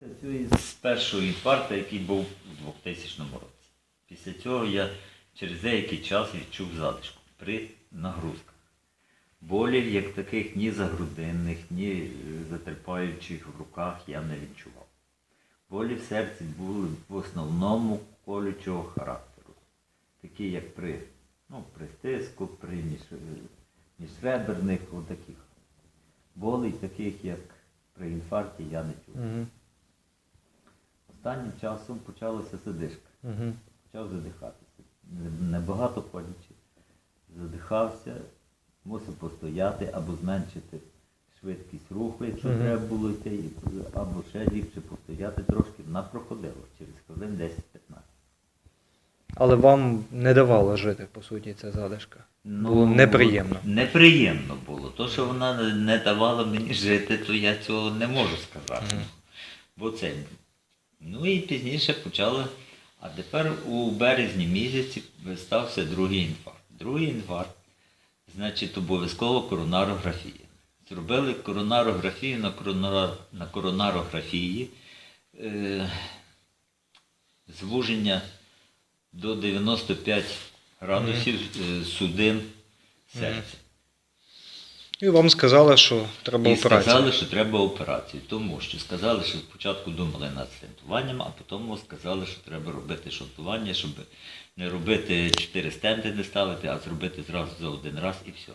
Працюю з першого інфаркту, який був у 2000 році. Після цього я через деякий час відчув задишку при нагрузках. Болів як таких ні загрудинних, ні е, затерпаючих в руках я не відчував. Болі в серці були в основному колючого характеру, такі як при, ну, при стиску, при між, е, міжреберних, отаких. Болей таких, як при інфаркті, я не чув. Угу. Останнім часом почалася задишка. Угу. Почав задихатися. Небагато ходячи. Задихався, мусив постояти або зменшити швидкість руху, якщо Мгм. треба було йти, або ще ліпше постояти трошки. Вона проходила через хвилин 10-15. Але вам не давало жити, по суті, ця задишка. Ну, Було неприємно. Неприємно було. То, що вона не- давала мені жити, то я цього не можу сказати. Мгм. Бо це. Ну і пізніше почали. А тепер у березні місяці стався другий інфаркт. Другий інфаркт, значить, обов'язково коронарографія. Зробили коронарографію на, коронар... на коронарографії. Е... Звуження до 95 градусів е, судин серця. І вам сказали, що треба І операція. сказали, що треба операцію, тому що сказали, що спочатку думали над стентуванням, а потім сказали, що треба робити шунтування, щоб не робити 4 стенти не ставити, а зробити зразу за один раз і все.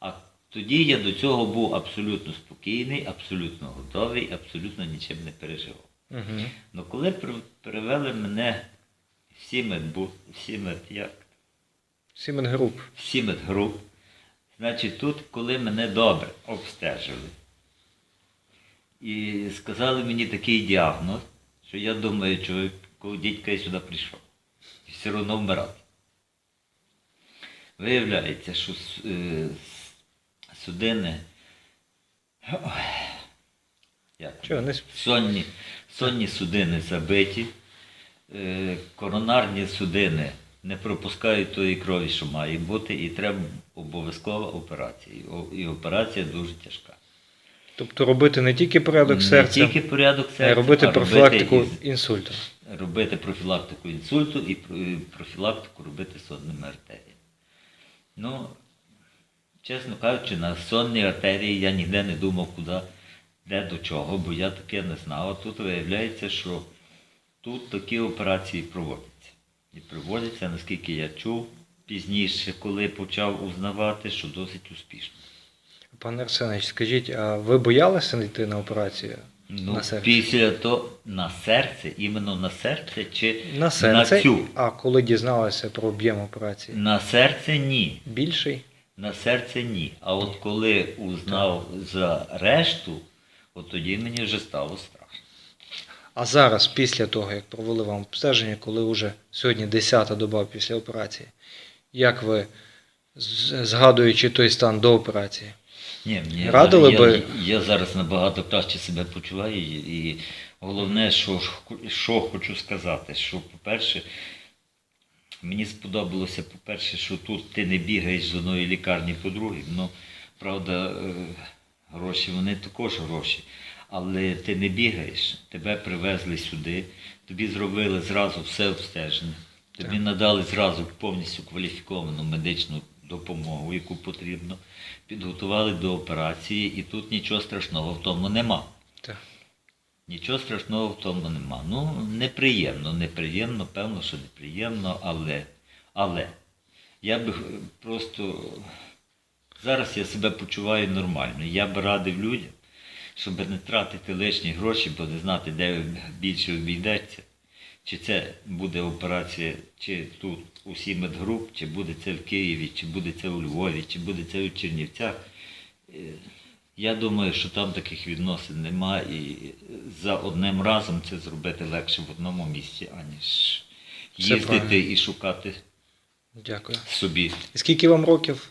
А тоді я до цього був абсолютно спокійний, абсолютно готовий, абсолютно нічим не переживав. Угу. Ну коли при- перевели мене в Сімет, в Сімет. Груп. Сімет груп. Значить, тут, коли мене добре обстежили, і сказали мені такий діагноз, що я думаю, чоловік, дідька я сюди прийшов. І все одно вмирати. Виявляється, що е, судини. Чого, сонні, сонні судини забиті, е, коронарні судини не пропускають тої крові, що має бути, і треба обов'язкова операція. І операція дуже тяжка. Тобто робити не тільки порядок Не серця, тільки порядок серця, а робити а профілактику робити, інсульту. робити профілактику інсульту і і профілактику робити сонними артеріями. Ну, чесно кажучи, на сонні артерії я ніде не думав, куди, де до чого, бо я таке не знав. А тут виявляється, що тут такі операції проводяться. І проводяться, наскільки я чув, пізніше, коли почав узнавати, що досить успішно. Пане Арсенович, скажіть, а ви боялися йти на операцію? Ну, На серце. після того на серце, іменно на серце чи На серце, цю? а коли дізналися про об'єм операції? На серце ні. Більший? На серце ні. А от коли узнав за решту, от тоді мені вже стало страшно. А зараз, після того, як провели вам обстеження, коли вже сьогодні 10-та доба після операції, як ви, згадуючи той стан до операції? Ні, мені Радили я, би- я зараз набагато краще себе почуваю, і, і головне, що, що хочу сказати, що, по-перше, мені сподобалося, по-перше, що тут ти не бігаєш з одної лікарні по другій. Ну, правда, е, гроші, вони також гроші. Але ти не бігаєш, тебе привезли сюди, тобі зробили зразу все обстеження, тобі Так. надали зразу повністю кваліфіковану медичну допомогу, яку потрібно, підготували до операції, і тут нічого страшного в тому нема. Так. Нічого страшного в тому нема. Ну, неприємно, неприємно, певно, що неприємно, але, але я би е, просто зараз я себе почуваю нормально. Я би радив людям, щоб не тратити лишні гроші, бо не знати, де більше обійдеться. Чи це буде операція, чи тут у Сімедгруп, чи буде це в Києві, чи буде це у Львові, чи буде це у Чернівцях. Е, Я думаю, що там таких відносин нема, і за одним разом це зробити легше в одному місці, аніж їздити і шукати Дякую. собі. І скільки вам років?